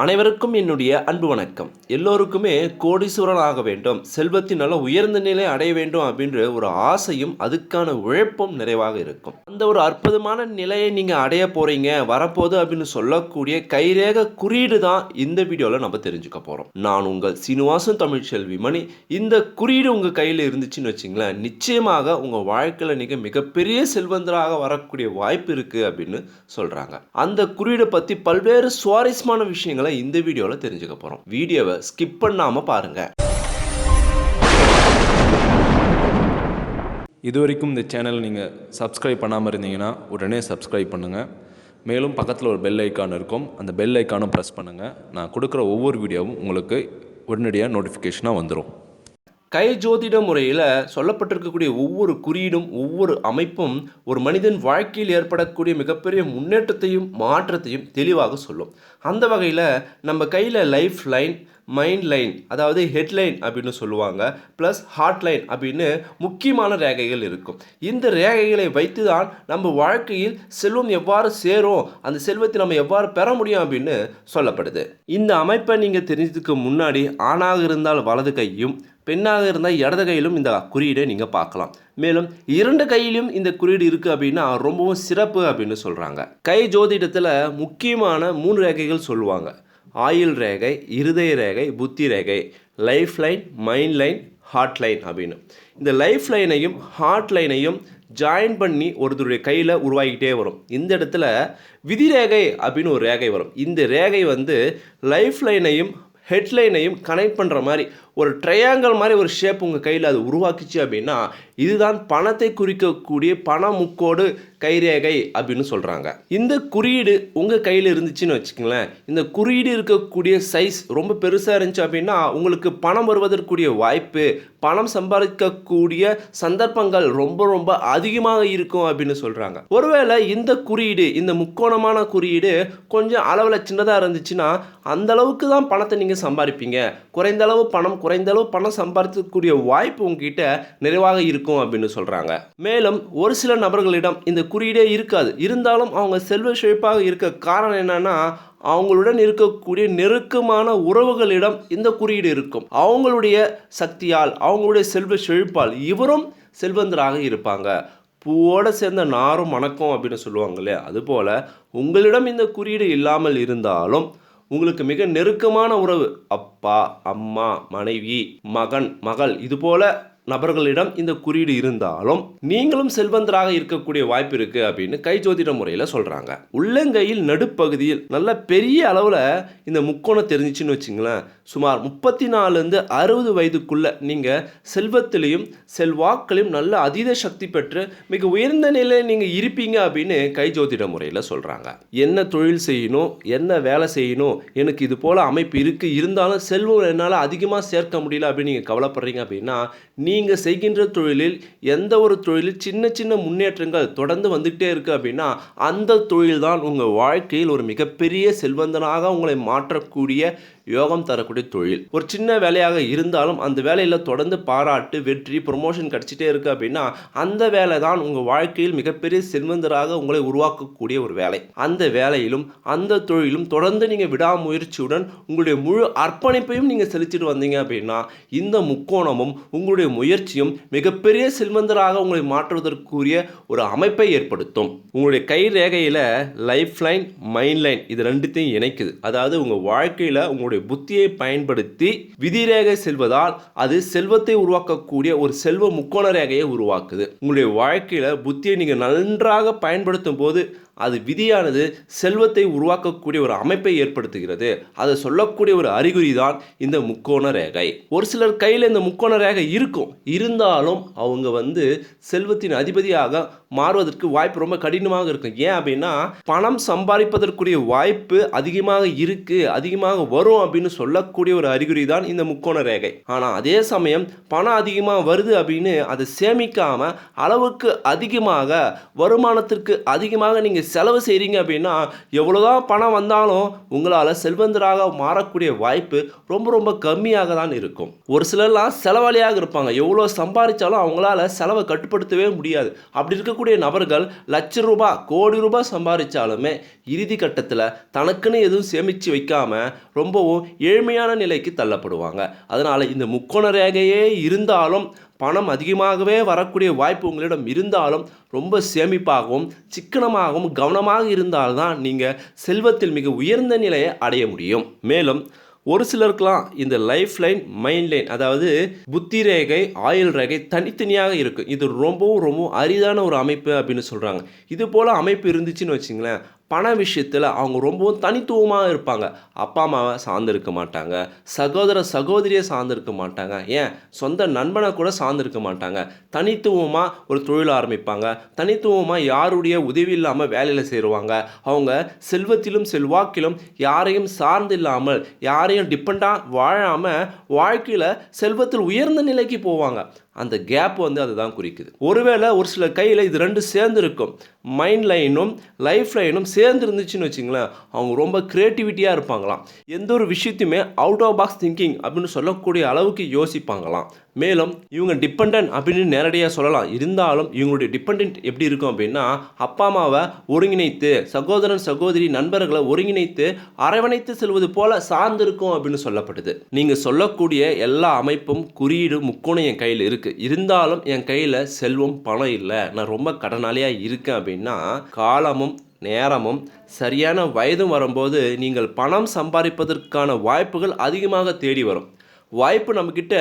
அனைவருக்கும் என்னுடைய அன்பு வணக்கம். எல்லோருக்குமே கோடீஸ்வரன் ஆக வேண்டும் செல்வத்தின் உயர்ந்த நிலை அடைய வேண்டும் அப்படின்ற ஒரு ஆசையும் அதுக்கான உழைப்பும் நிறைவாக இருக்கும். அந்த ஒரு அற்புதமான நிலையை நீங்கள் அடைய போகிறீங்க வரப்போகுது அப்படின்னு சொல்லக்கூடிய கைரேக குறியீடு தான் இந்த வீடியோவில் நம்ம தெரிஞ்சுக்க போகிறோம் நான் உங்கள் சீனிவாசன் தமிழ்ச்செல்வி மணி. இந்த குறியீடு உங்கள் கையில் இருந்துச்சுன்னு வச்சிங்களேன் நிச்சயமாக உங்கள் வாழ்க்கையில் நீங்கள் மிகப்பெரிய செல்வந்தராக வரக்கூடிய வாய்ப்பு இருக்குது அப்படின்னு சொல்கிறாங்க அந்த குறியீடை பற்றி பல்வேறு சுவாரஸ்யமான விஷயங்கள் இந்த வீடியோவில் தெரிஞ்சுக்க போகிறோம் வீடியோவை ஸ்கிப் பண்ணாமல் பாருங்கள் இது வரைக்கும் இந்த சேனலை நீங்கள் சப்ஸ்கிரைப் பண்ணாமல் இருந்தீங்கன்னா உடனே சப்ஸ்கிரைப் பண்ணுங்கள் மேலும் பக்கத்தில் ஒரு பெல் ஐக்கான் இருக்கும். அந்த பெல் ஐக்கானும் ப்ரெஸ் பண்ணுங்கள் நான் கொடுக்குற ஒவ்வொரு வீடியோவும் உங்களுக்கு உடனடியாக நோட்டிஃபிகேஷனாக வந்துடும் கை ஜோதிட முறையில் சொல்லப்பட்டிருக்கக்கூடிய ஒவ்வொரு குறியீடும் ஒவ்வொரு அமைப்பும் ஒரு மனிதன் வாழ்க்கையில் ஏற்படக்கூடிய மிகப்பெரிய முன்னேற்றத்தையும் மாற்றத்தையும் தெளிவாக சொல்லும். அந்த வகையில் நம்ம கையில் லைஃப் லைன் மைண்ட் லைன் அதாவது ஹெட்லைன் அப்படின்னு சொல்லுவாங்க ப்ளஸ் ஹாட்லைன் அப்படின்னு முக்கியமான ரேகைகள் இருக்கும். இந்த ரேகைகளை வைத்து தான் நம்ம வாழ்க்கையில் செல்வம் எவ்வாறு சேரும் அந்த செல்வத்தை நம்ம எவ்வாறு பெற முடியும் அப்படின்னு சொல்லப்படுது. இந்த அமைப்பை நீங்கள் தெரிஞ்சதுக்கு முன்னாடி ஆணாக இருந்தால் வலது கையும் பெண்ணாக இருந்தால் இடது கையிலும் இந்த குறியீடை நீங்கள் பார்க்கலாம். மேலும் இரண்டு கையிலும் இந்த குறியீடு இருக்குது அப்படின்னா ரொம்பவும் சிறப்பு அப்படின்னு சொல்கிறாங்க கை ஜோதிடத்தில் முக்கியமான மூணு ரேகைகள் சொல்லுவாங்க. ஆயுள் ரேகை இருதய ரேகை புத்தி ரேகை life line mind line heart line அப்படின்னு. இந்த லைஃப் லைனையும் ஹார்ட் லைனையும் ஜாயின் பண்ணி ஒருத்தருடைய கையில் உருவாகிட்டே வரும். இந்த இடத்துல விதி ரேகை அப்படின்னு ஒரு ரேகை வரும். இந்த ரேகை வந்து லைஃப் லைனையும் ஹெட்லைனையும் கனெக்ட் பண்ணுற மாதிரி ஒரு ட்ரையாங்கிள் மாதிரி ஒரு ஷேப் உங்கள் கையில் அது உருவாக்குச்சு அப்படின்னா இதுதான் பணத்தை குறிக்கக்கூடிய பண முக்கோடு கைரேகை அப்படின்னு சொல்கிறாங்க இந்த குறியீடு உங்கள் கையில் இருந்துச்சுன்னு வச்சுக்கோங்களேன். இந்த குறியீடு இருக்கக்கூடிய சைஸ் ரொம்ப பெருசாக இருந்துச்சு அப்படின்னா உங்களுக்கு பணம் வருவதற்குரிய வாய்ப்பு பணம் சம்பாதிக்கக்கூடிய சந்தர்ப்பங்கள் ரொம்ப ரொம்ப அதிகமாக இருக்கும் அப்படின்னு சொல்கிறாங்க ஒருவேளை இந்த குறியீடு இந்த முக்கோணமான குறியீடு கொஞ்சம் அளவில் சின்னதாக இருந்துச்சுன்னா அந்த அளவுக்கு தான் பணத்தை நீங்கள் சம்பாதிப்பீங்க. குறைந்த அளவு பணம் குறைந்த அளவு பணம் சம்பாதிக்கக்கூடிய வாய்ப்பு உங்ககிட்ட நிறைவாக இருக்கும். அப்படின்னு சொல்கிறாங்க மேலும் ஒரு சில நபர்களிடம் இந்த குறியீடே இருக்காது. இருந்தாலும் அவங்க செல்வ செழிப்பாக இருக்க காரணம் என்னன்னா அவங்களுடன் இருக்கக்கூடிய நெருக்கமான உறவுகளிடம் இந்த குறியீடு இருக்கும். அவங்களுடைய சக்தியால் அவங்களுடைய செல்வ செழிப்பால் இவரும் செல்வந்தராக இருப்பாங்க. பூவோட சேர்ந்த நாரும் மணக்கம் அப்படின்னு சொல்லுவாங்க இல்லையா? அதுபோல் உங்களிடம் இந்த குறியீடு இல்லாமல் இருந்தாலும் உங்களுக்கு மிக நெருக்கமான உறவு அப்பா அம்மா மனைவி மகன் மகள் இதுபோல நபர்களிடம் இந்த குறியீடு இருந்தாலும் நீங்களும் செல்வந்தராக இருக்கக்கூடிய வாய்ப்பு இருக்கு அப்படின்னு கை ஜோதிட முறையில் சொல்றாங்க. உள்ளங்கையில் நடுப்பகுதியில் நல்ல பெரிய அளவில் இந்த முக்கோணம் தெரிஞ்சிச்சுன்னு வச்சுங்களேன். சுமார் முப்பத்தி நாலுலேருந்து அறுபது வயதுக்குள்ள நீங்கள் செல்வத்திலையும் செல்வாக்கிலையும் நல்ல அதீத சக்தி பெற்று மிக உயர்ந்த நிலையில் நீங்கள் இருப்பீங்க அப்படின்னு கை ஜோதிட முறையில் சொல்கிறாங்க என்ன தொழில் செய்யணும் என்ன வேலை செய்யணும் எனக்கு இது போல் அமைப்பு இருக்குது இருந்தாலும் செல்வம் என்னால் அதிகமாக சேர்க்க முடியல அப்படின்னு நீங்கள் கவலைப்படுறீங்க அப்படின்னா நீங்கள் செய்கின்ற தொழிலில் எந்த ஒரு தொழிலில் சின்ன சின்ன முன்னேற்றங்கள் தொடர்ந்து வந்துக்கிட்டே இருக்குது அப்படின்னா அந்த தொழில் தான் உங்கள் வாழ்க்கையில் ஒரு மிகப்பெரிய செல்வந்தனாக உங்களை மாற்றக்கூடிய யோகம் தரக்கூடிய தொழில். ஒரு சின்ன வேலையாக இருந்தாலும் அந்த வேலையில் தொடர்ந்து பாராட்டு வெற்றி ப்ரொமோஷன் கிடச்சிட்டே இருக்குது அப்படின்னா அந்த வேலை தான் உங்கள் வாழ்க்கையில் மிகப்பெரிய செல்வந்தராக உங்களை உருவாக்கக்கூடிய ஒரு வேலை. அந்த வேலையிலும் அந்த தொழிலும் தொடர்ந்து நீங்கள் விடாமுயற்சியுடன் உங்களுடைய முழு அர்ப்பணிப்பையும் நீங்கள் செலுத்திட்டு வந்தீங்க அப்படின்னா இந்த முக்கோணமும் உங்களுடைய முயற்சியும் மிகப்பெரிய செல்வந்தராக உங்களை மாற்றுவதற்குரிய ஒரு அமைப்பை ஏற்படுத்தும். உங்களுடைய கை ரேகையில் லைஃப் லைன் மைண்ட் லைன் இது ரெண்டுத்தையும் இணைக்குது. அதாவது உங்கள் வாழ்க்கையில் உங்களுடைய புத்தியை பயன்படுத்தி விதி ரேகை செல்வதால் அது செல்வத்தை உருவாக்கக்கூடிய ஒரு செல்வ முக்கோண ரேகையை உருவாக்குது. உங்களுடைய வாழ்க்கையில் புத்தியை நீங்கள் நன்றாக பயன்படுத்தும் போது அது விதியானது செல்வத்தை உருவாக்கக்கூடிய ஒரு அமைப்பை ஏற்படுத்துகிறது. அதை சொல்லக்கூடிய ஒரு அறிகுறி தான் இந்த முக்கோண ரேகை. ஒரு சிலர் கையில் இந்த முக்கோண ரேகை இருக்கும். இருந்தாலும் அவங்க வந்து செல்வத்தின் அதிபதியாக மாறுவதற்கு வாய்ப்பு ரொம்ப கடினமாக இருக்கும். ஏன் அப்படின்னா பணம் சம்பாதிப்பதற்குரிய வாய்ப்பு அதிகமாக இருக்குது அதிகமாக வரும் அப்படின்னு சொல்லக்கூடிய ஒரு அறிகுறி தான் இந்த முக்கோண ரேகை. ஆனால் அதே சமயம் பணம் அதிகமாக வருது அப்படின்னு அதை சேமிக்காமல் அளவுக்கு அதிகமாக வருமானத்திற்கு அதிகமாக நீங்கள் செலவு செய்கிறீங்க அப்படின்னா எவ்வளோதான் பணம் வந்தாலும் உங்களால் செல்வந்தராக மாறக்கூடிய வாய்ப்பு ரொம்ப ரொம்ப கம்மியாக தான் இருக்கும். ஒரு சிலர்லாம் செலவாளியாக இருப்பாங்க. எவ்வளோ சம்பாதிச்சாலும் அவங்களால செலவை கட்டுப்படுத்தவே முடியாது. அப்படி இருக்கக்கூடிய இருக்கக்கூடிய நபர்கள் லட்ச ரூபாய் கோடி ரூபாய் சம்பாதிச்சாலுமே இறுதி கட்டத்தில் தனக்குன்னு எதுவும் சேமித்து வைக்காமல் ரொம்பவும் ஏழ்மையான நிலைக்கு தள்ளப்படுவாங்க. அதனால் இந்த முக்கோண ரேகையே இருந்தாலும் பணம் அதிகமாகவே வரக்கூடிய வாய்ப்பு உங்களிடம் இருந்தாலும் ரொம்ப சேமிப்பாகவும் சிக்கனமாகவும் கவனமாக இருந்தால்தான் நீங்கள் செல்வத்தில் மிக உயர்ந்த நிலையை அடைய முடியும். மேலும் ஒரு சிலருக்கெல்லாம் இந்த லைஃப் லைன் மைண்ட் லைன் அதாவது புத்தி ரேகை ஆயுள் ரேகை தனித்தனியாக இருக்கும் இது ரொம்பவும் ரொம்பவும் அரிதான ஒரு அமைப்பு அப்படின்னு சொல்கிறாங்க இது போல் அமைப்பு இருந்துச்சுன்னு வச்சுங்களேன் பண விஷயத்தில் அவங்க ரொம்பவும் தனித்துவமாக இருப்பாங்க. அப்பா அம்மாவை சார்ந்திருக்க மாட்டாங்க. சகோதர சகோதரியை சார்ந்திருக்க மாட்டாங்க. ஏன்? சொந்த நண்பனை கூட சார்ந்திருக்க மாட்டாங்க. தனித்துவமாக ஒரு தொழில் ஆரம்பிப்பாங்க. தனித்துவமாக யாருடைய உதவி இல்லாமல் வேலையில் சேருவாங்க. அவங்க செல்வத்திலும் செல்வாக்கிலும் யாரையும் சார்ந்து இல்லாமல் யாரையும் டிபெண்டாக வாழாமல் வாழ்க்கையில் செல்வத்தில் உயர்ந்த நிலைக்கு போவாங்க. அந்த கேப் வந்து அதுதான் குறிக்குது. ஒருவேளை ஒரு சில கையில் இது ரெண்டு சேர்ந்து இருக்கும் மைண்ட் லைனும் லைஃப் லைனும் சேர்ந்து இருந்துச்சுன்னு வச்சுங்களேன் அவங்க ரொம்ப க்ரியேட்டிவிட்டியாக இருப்பாங்களாம். எந்த ஒரு விஷயத்தையுமே அவுட் ஆஃப் பாக்ஸ் திங்கிங் அப்படின்னு சொல்லக்கூடிய அளவுக்கு யோசிப்பாங்களாம். மேலும் இவங்க டிபெண்ட் அப்படின்னு நேரடியாக சொல்லலாம். இருந்தாலும் இவங்களுடைய டிபெண்ட் எப்படி இருக்கும் அப்படின்னா அப்பா அம்மாவை ஒருங்கிணைத்து சகோதரன் சகோதரி நண்பர்களை ஒருங்கிணைத்து அரவணைத்து செல்வது போல சார்ந்திருக்கும் அப்படின்னு சொல்லப்படுது. நீங்கள் சொல்லக்கூடிய எல்லா அமைப்பும் குறியீடு முக்கோணம் என் கையில் இருக்குது இருந்தாலும் என் கையில் செல்வம் பணம் இல்லை. நான் ரொம்ப கடனாளியாக இருக்கேன் அப்படின்னா காலமும் நேரமும் சரியான வயதும் வரும்போது நீங்கள் பணம் சம்பாதிப்பதற்கான வாய்ப்புகள் அதிகமாக தேடி வரும். வாய்ப்பு நம்மக்கிட்ட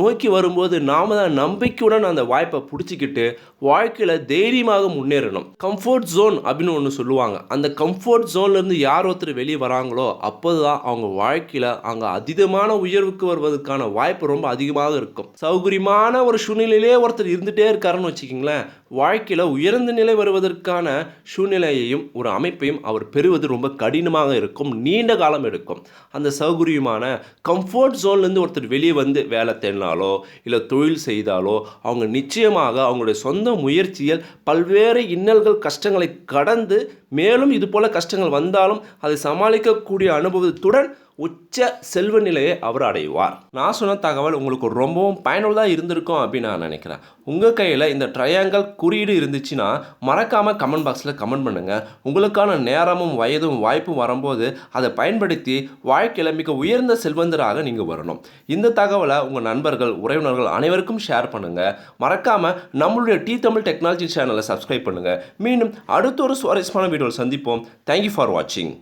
நோக்கி வரும்போது நாம தான் நம்பிக்கையுடன் அந்த வாய்ப்பை பிடிச்சிக்கிட்டு வாழ்க்கையில் தைரியமாக முன்னேறணும். கம்ஃபர்ட் ஜோன் அப்படின்னு ஒன்று சொல்லுவாங்க. அந்த கம்ஃபர்ட் ஜோன்லேருந்து யார் ஒருத்தர் வெளியே வராங்களோ அப்போது தான் அவங்க வாழ்க்கையில் அங்கே அதீதமான உயர்வுக்கு வருவதற்கான வாய்ப்பு ரொம்ப அதிகமாக இருக்கும். சௌகரியமான ஒரு சூழ்நிலையிலே ஒருத்தர் இருந்துகிட்டே இருக்காருன்னு வச்சுக்கிங்களேன். வாழ்க்கையில் உயர்ந்த நிலை வருவதற்கான சூழ்நிலையையும் ஒரு அமைப்பையும் அவர் பெறுவது ரொம்ப கடினமாக இருக்கும் நீண்ட காலம் எடுக்கும். அந்த சௌகரியமான கம்ஃபர்ட் ஜோன்லேருந்து ஒருத்தர் வெளியே வந்து வேலை தேடினாலோ இல்லை தொழில் செய்தாலோ அவங்க நிச்சயமாக அவங்களுடைய சொந்த முயற்சியில் பல்வேறு இன்னல்கள் கஷ்டங்களை கடந்து மேலும் இதுபோல கஷ்டங்கள் வந்தாலும் அதை சமாளிக்கக்கூடிய அனுபவத்துடன் உச்ச செல்வ நிலையை அவர் அடைவார். நான் சொன்ன தகவல் உங்களுக்கு ரொம்பவும் பயனுள்ளதாக இருந்திருக்கும் அப்படின்னு நான் நினைக்கிறேன். உங்கள் கையில் இந்த ட்ரையாங்கல் குறியீடு இருந்துச்சுன்னா மறக்காமல் கமெண்ட் பாக்ஸில் கமெண்ட் பண்ணுங்கள் உங்களுக்கான நேரமும் வயதும் வாய்ப்பும் வரும்போது அதை பயன்படுத்தி வாழ்க்கையில் மிக உயர்ந்த செல்வந்தராக நீங்கள் வரணும். இந்த தகவலை உங்கள் நண்பர்கள் உறவினர்கள் அனைவருக்கும் ஷேர் பண்ணுங்கள் மறக்காமல் நம்மளுடைய டி தமிழ் டெக்னாலஜி சேனலை சப்ஸ்கிரைப் பண்ணுங்கள் மீண்டும் அடுத்த ஒரு சுவாரஸ்யமான வீடியோவில் சந்திப்போம். தேங்க்யூ ஃபார் வாட்சிங்